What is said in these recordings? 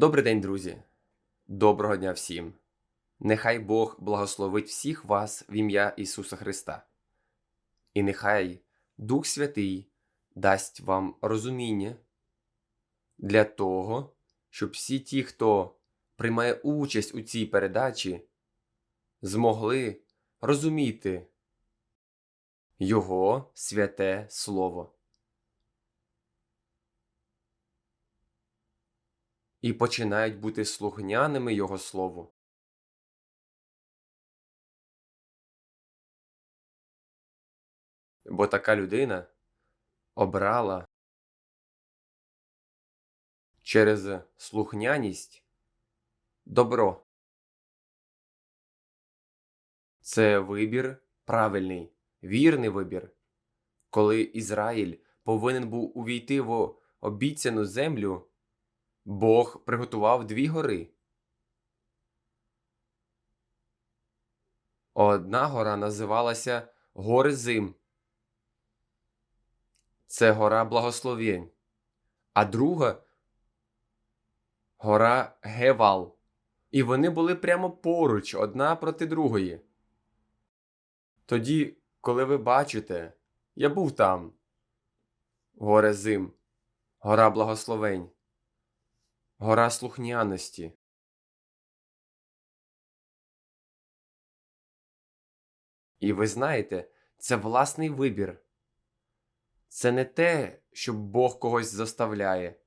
Добрий день, друзі! Доброго дня всім! Нехай Бог благословить всіх вас в ім'я Ісуса Христа. І нехай Дух Святий дасть вам розуміння для того, щоб всі ті, хто приймає участь у цій передачі, змогли розуміти Його святе Слово. І починають бути слухняними Його Слову. Бо така людина обрала через слухняність добро. Це вибір правильний, вірний вибір, коли Ізраїль повинен був увійти в обіцяну землю. Бог приготував дві гори. Одна гора називалася Горизим. Це гора благословень. А друга гора Гевал. І вони були прямо поруч одна проти другої. Тоді, коли ви бачите, я був там, Горезим, гора благословень гора слухняності. І ви знаєте, це власний вибір. Це не те, що Бог когось заставляє.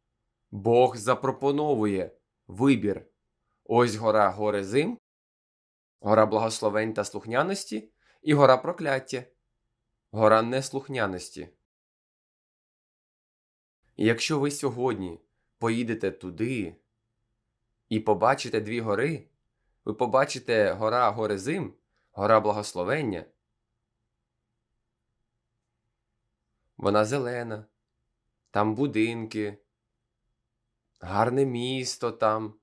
Бог запропоновує вибір. Ось гора Горезим, гора благословень та слухняності і гора прокляття, гора неслухняності. І якщо ви сьогодні поїдете туди і побачите дві гори, ви побачите гора Горезим, гора благословення. Вона зелена, там будинки, гарне місто там,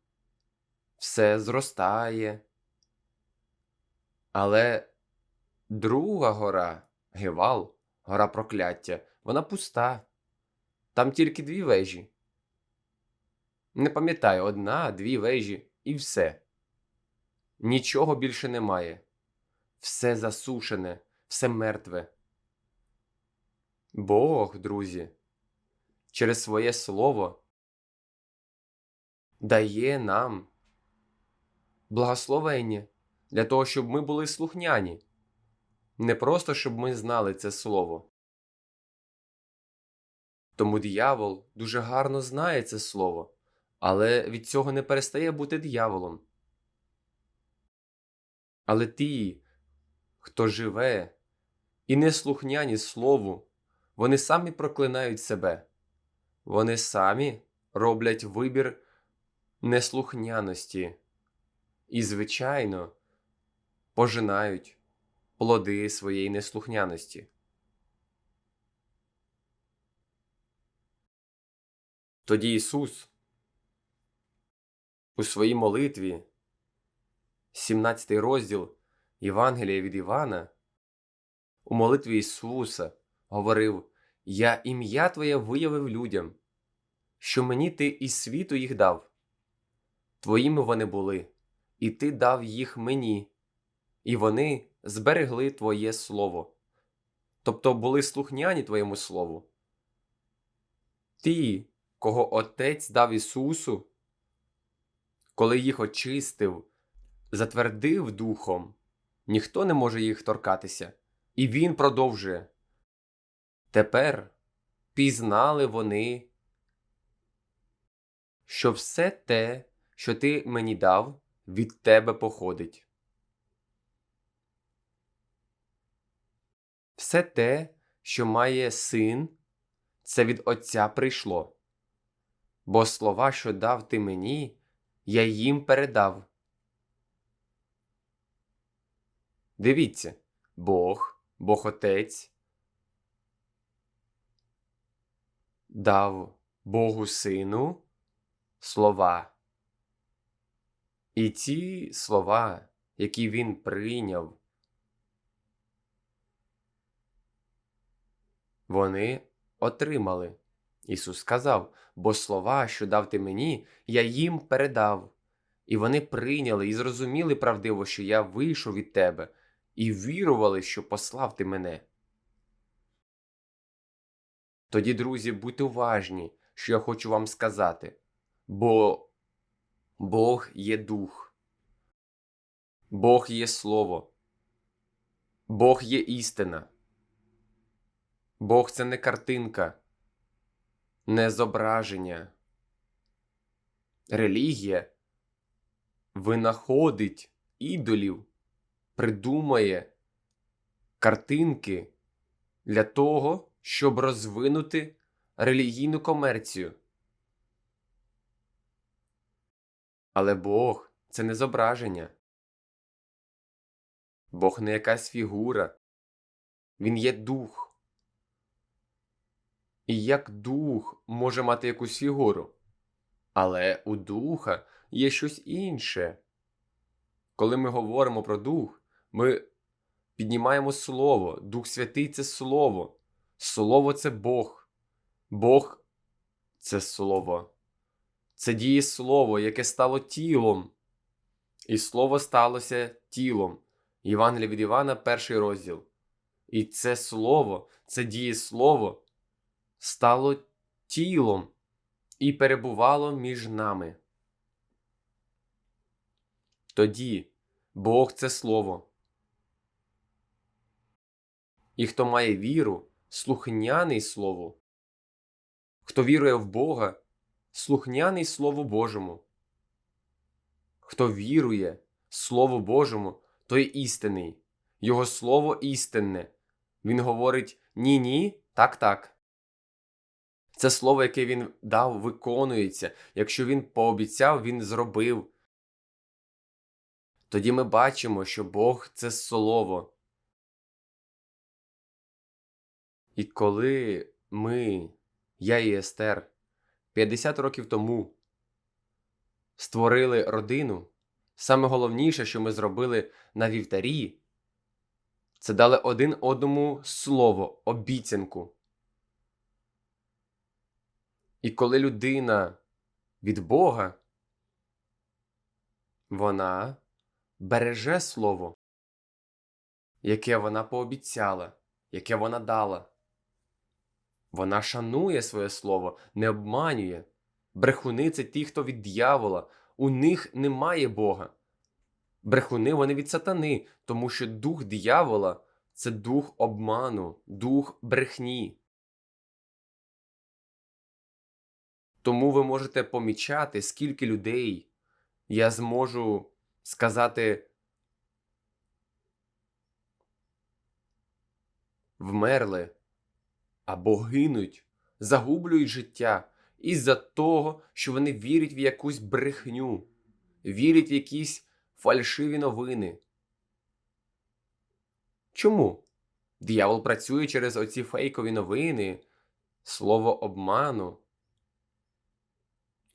все зростає. Але друга гора, Гевал, гора прокляття, вона пуста. Там тільки дві вежі. Не пам'ятаю, одна, дві вежі і все. Нічого більше немає. Все засушене, все мертве. Бог, друзі, через своє слово дає нам благословення для того, щоб ми були слухняні. Не просто щоб ми знали це слово. Тому диявол дуже гарно знає це слово але від цього не перестає бути дияволом. Але ті, хто живе і не слухняні слову, вони самі проклинають себе, вони самі роблять вибір неслухняності і, звичайно, пожинають плоди своєї неслухняності. Тоді Ісус у своїй молитві, 17 розділ Євангелія від Івана, у молитві Ісуса говорив: Я ім'я Твоє виявив людям, що мені Ти із світу їх дав. Твоїми вони були, і Ти дав їх мені, і вони зберегли Твоє Слово. Тобто були слухняні Твоєму Слову. Ті, кого Отець дав Ісусу, коли їх очистив, затвердив духом, ніхто не може їх торкатися, і він продовжує. Тепер пізнали вони, що все те, що ти мені дав, від тебе походить. Все те, що має син, це від Отця прийшло. Бо слова, що дав ти мені, я їм передав. Дивіться Бог, Бог Отець дав Богу Сину слова. І ці слова, які він прийняв, вони отримали Ісус сказав: бо слова, що дав ти мені, я їм передав. І вони прийняли і зрозуміли правдиво, що я вийшов від тебе, і вірували, що послав ти мене. Тоді, друзі, будьте уважні, що я хочу вам сказати, бо Бог є дух, Бог є слово, Бог є істина. Бог це не картинка, не зображення. Релігія винаходить ідолів, придумає картинки для того, щоб розвинути релігійну комерцію. Але Бог це не зображення. Бог не якась фігура. Він є дух. І як дух може мати якусь фігуру? Але у духа є щось інше. Коли ми говоримо про дух, ми піднімаємо слово. Дух Святий це слово. Слово це Бог. Бог це слово. Це діє слово, яке стало тілом. І слово сталося тілом. Євангелія від Івана, перший розділ. І це слово, це діє слово, стало тілом і перебувало між нами. Тоді Бог це слово. І хто має віру, слухняний Слову. Хто вірує в Бога, слухняний Слову Божому. Хто вірує Слову Божому, той істинний. Його слово істинне. Він говорить ні, ні, так, так. Це слово, яке він дав, виконується. Якщо він пообіцяв, він зробив. Тоді ми бачимо, що Бог це слово. І коли ми, я і Естер, 50 років тому створили родину, саме головніше, що ми зробили на вівтарі, це дали один одному слово, обіцянку. І коли людина від Бога, вона береже слово, яке вона пообіцяла, яке вона дала. Вона шанує своє слово, не обманює. Брехуни це ті, хто від диявола, у них немає Бога. Брехуни вони від сатани, тому що дух диявола це дух обману, дух брехні. Тому ви можете помічати, скільки людей я зможу сказати вмерли або гинуть, загублюють життя із-за того, що вони вірять в якусь брехню, вірять в якісь фальшиві новини. Чому? Диявол працює через оці фейкові новини, слово обману.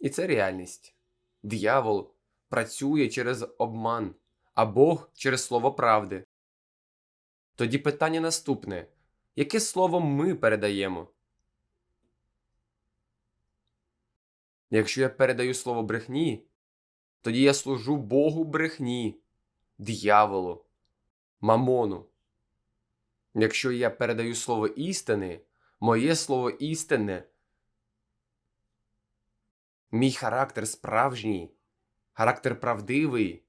І це реальність. Диявол працює через обман, а Бог через слово правди. Тоді питання наступне: яке слово ми передаємо? Якщо я передаю слово брехні, тоді я служу Богу брехні, дияволу, мамону. Якщо я передаю слово істини, моє слово істинне, мій характер справжній, характер правдивий,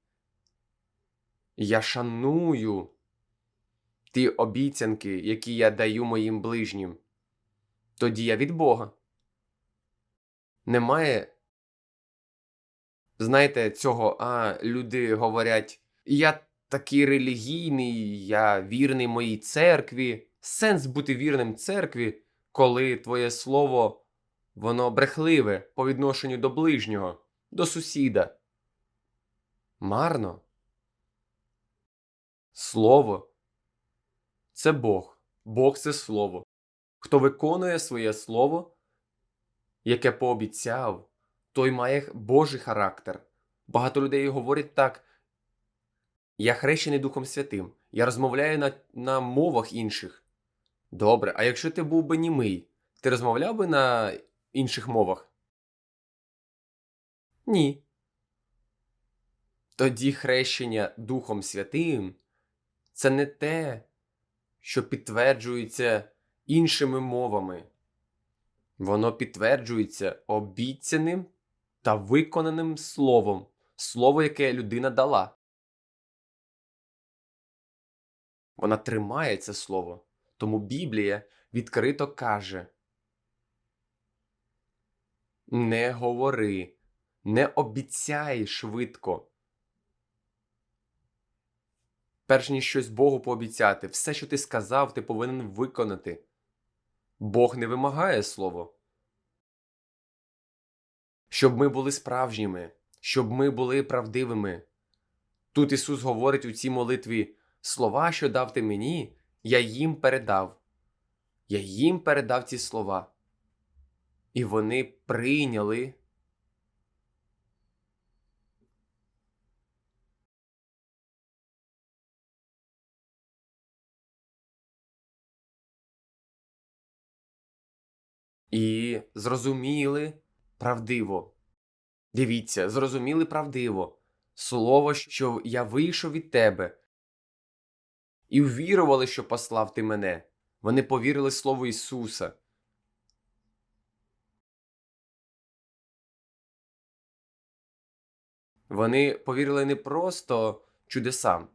я шаную ті обіцянки, які я даю моїм ближнім, тоді я від Бога. Немає, знаєте, цього, а люди говорять, я такий релігійний, я вірний моїй церкві. Сенс бути вірним церкві, коли твоє слово воно брехливе по відношенню до ближнього, до сусіда. Марно. Слово це Бог. Бог це слово. Хто виконує своє слово, яке пообіцяв, той має Божий характер. Багато людей говорять так. Я хрещений Духом Святим, я розмовляю на, на мовах інших. Добре, а якщо ти був би німий, ти розмовляв би на інших мовах? Ні. Тоді хрещення Духом Святим це не те, що підтверджується іншими мовами. Воно підтверджується обіцяним та виконаним словом, слово, яке людина дала. Вона тримає це слово, тому Біблія відкрито каже: Не говори, не обіцяй швидко. Перш ніж щось Богу пообіцяти, все, що ти сказав, ти повинен виконати. Бог не вимагає слово. Щоб ми були справжніми, щоб ми були правдивими. Тут Ісус говорить у цій молитві слова, що дав ти мені, я їм передав. Я їм передав ці слова. І вони прийняли. І зрозуміли правдиво. Дивіться, зрозуміли правдиво слово, що я вийшов від тебе, і ввірували, що послав ти мене. Вони повірили Слову Ісуса. Вони повірили не просто чудесам,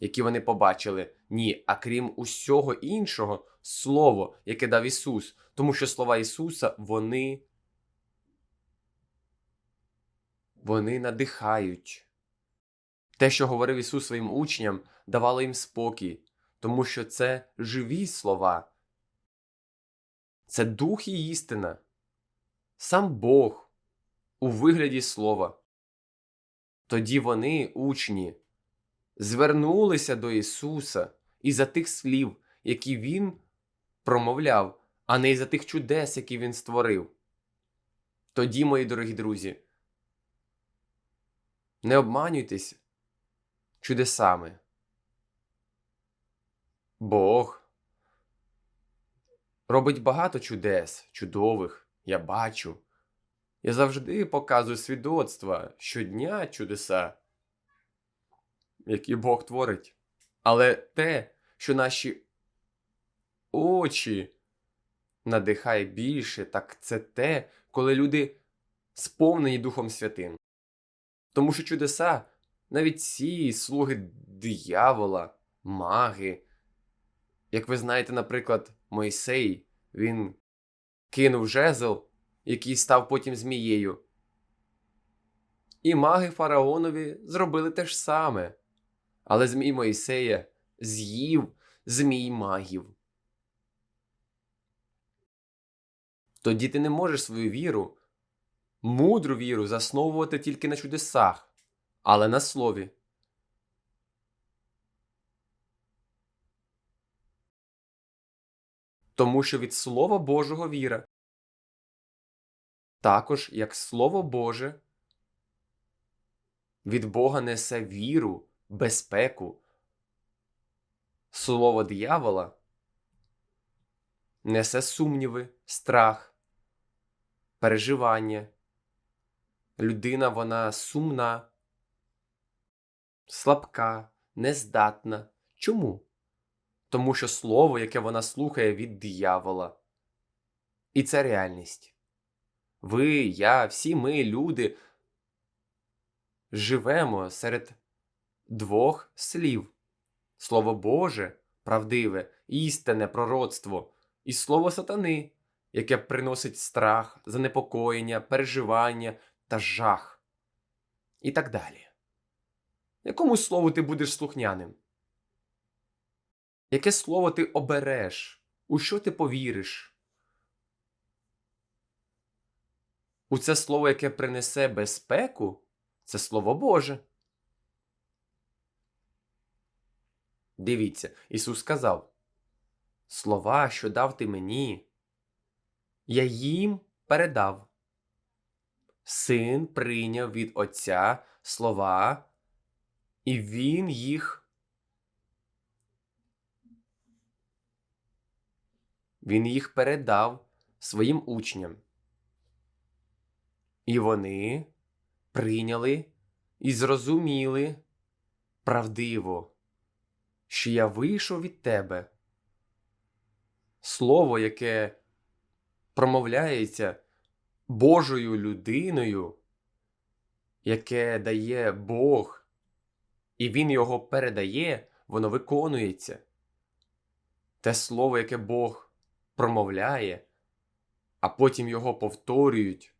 які вони побачили, ні, а крім усього іншого, Слово, яке дав Ісус, тому що слова Ісуса, вони, вони надихають. Те, що говорив Ісус своїм учням, давало їм спокій, тому що це живі слова, це дух і істина, сам Бог у вигляді слова. Тоді вони, учні, звернулися до Ісуса із-за тих слів, які Він промовляв, а не із-за тих чудес, які Він створив. Тоді, мої дорогі друзі, не обманюйтесь чудесами. Бог робить багато чудес, чудових, я бачу. Я завжди показую свідоцтва щодня чудеса, які Бог творить. Але те, що наші очі надихає більше, так це те, коли люди сповнені Духом Святим. Тому що чудеса, навіть ці слуги диявола, маги, як ви знаєте, наприклад, Мойсей, він кинув жезл, який став потім змією. І маги фараонові зробили те ж саме. Але змій Моїсея з'їв змій магів. Тоді ти не можеш свою віру, мудру віру засновувати тільки на чудесах, але на слові. Тому що від Слова Божого віра. Також як Слово Боже від Бога несе віру, безпеку. Слово диявола несе сумніви, страх, переживання. Людина вона сумна, слабка, нездатна. Чому? Тому що слово, яке вона слухає від диявола. І це реальність. Ви, я, всі ми, люди, живемо серед двох слів: Слово Боже, правдиве, істинне пророцтво, і слово сатани, яке приносить страх, занепокоєння, переживання та жах. І так далі. Якому слову ти будеш слухняним? Яке слово ти обереш? У що ти повіриш? У це слово, яке принесе безпеку, це Слово Боже. Дивіться, Ісус сказав: Слова, що дав ти мені, я їм передав. Син прийняв від Отця слова, і Він їх. Він їх передав своїм учням. І вони прийняли і зрозуміли правдиво, що я вийшов від тебе. Слово, яке промовляється Божою людиною, яке дає Бог, і Він його передає, воно виконується. Те слово, яке Бог промовляє, а потім його повторюють.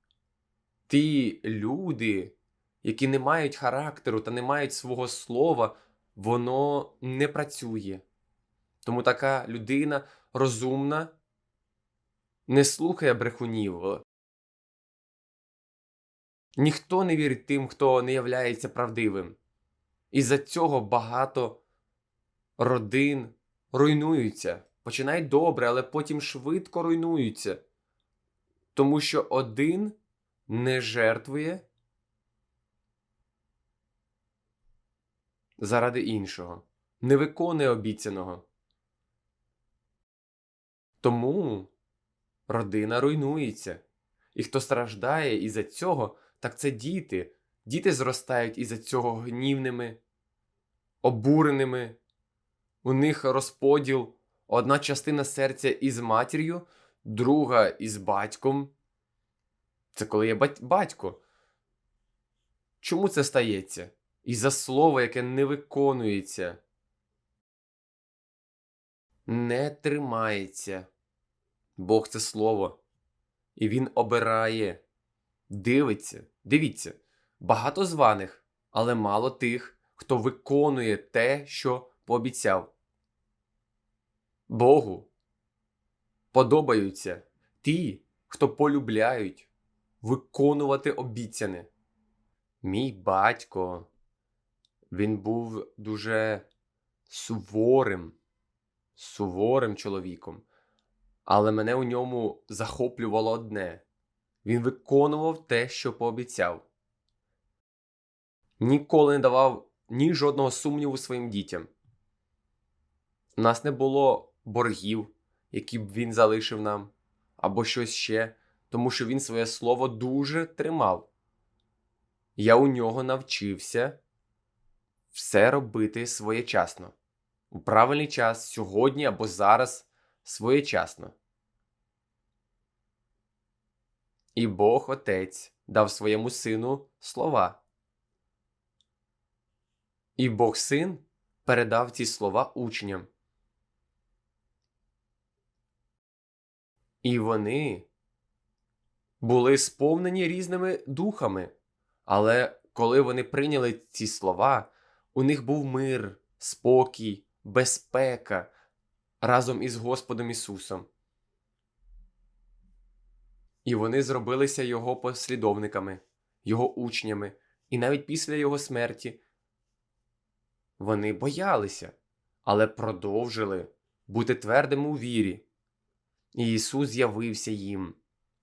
Ті люди, які не мають характеру та не мають свого слова, воно не працює. Тому така людина розумна не слухає брехунів. Ніхто не вірить тим, хто не являється правдивим. І за цього багато родин руйнуються. Починають добре, але потім швидко руйнуються. Тому що один не жертвує заради іншого, не виконує обіцяного. Тому родина руйнується. І хто страждає із-за цього, так це діти. Діти зростають із-за цього гнівними, обуреними. У них розподіл одна частина серця із матір'ю, друга із батьком. Це коли є батько. Чому це стається? Із-за слова, яке не виконується, не тримається. Бог це слово. І він обирає, дивиться. Дивіться, багато званих, але мало тих, хто виконує те, що пообіцяв. Богу подобаються ті, хто полюбляють виконувати обіцяне. Мій батько, він був дуже суворим, суворим чоловіком, але мене у ньому захоплювало одне він виконував те, що пообіцяв. Ніколи не давав ні жодного сумніву своїм дітям. У нас не було боргів, які б він залишив нам, або щось ще, тому що він своє слово дуже тримав. Я у нього навчився все робити своєчасно. У правильний час, сьогодні або зараз своєчасно. І Бог Отець дав своєму сину слова. І Бог Син передав ці слова учням. І вони були сповнені різними духами. Але коли вони прийняли ці слова, у них був мир, спокій, безпека разом із Господом Ісусом. І вони зробилися Його послідовниками, Його учнями, і навіть після Його смерті вони боялися, але продовжили бути твердими у вірі. І Ісус з'явився їм.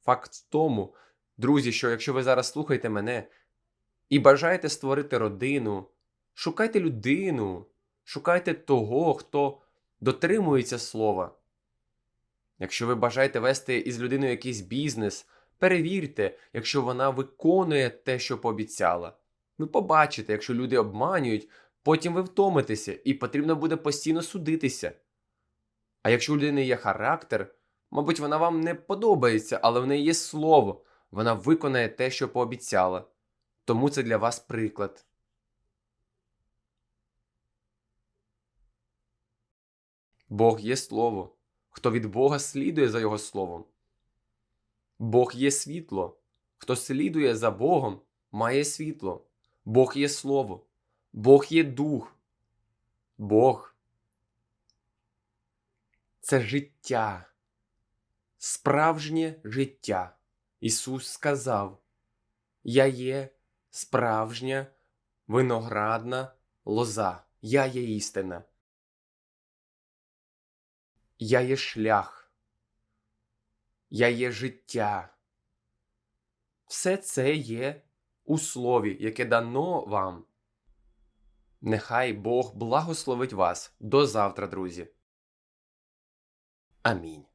Факт в тому, друзі, що якщо ви зараз слухаєте мене і бажаєте створити родину, шукайте людину, шукайте того, хто дотримується слова. Якщо ви бажаєте вести із людиною якийсь бізнес, перевірте, якщо вона виконує те, що пообіцяла. Ви побачите, якщо люди обманюють, потім ви втомитеся і потрібно буде постійно судитися. А якщо у людини є характер, мабуть, вона вам не подобається, але в неї є слово, вона виконає те, що пообіцяла. Тому це для вас приклад. Бог є слово. Хто від Бога слідує за Його словом. Бог є світло. Хто слідує за Богом, має світло. Бог є слово. Бог є дух. Бог це життя. Справжнє життя. Ісус сказав: Я є справжня виноградна лоза. Я є істина. Я є шлях. Я є життя. Все це є у слові, яке дано вам. Нехай Бог благословить вас до завтра, друзі. Амінь.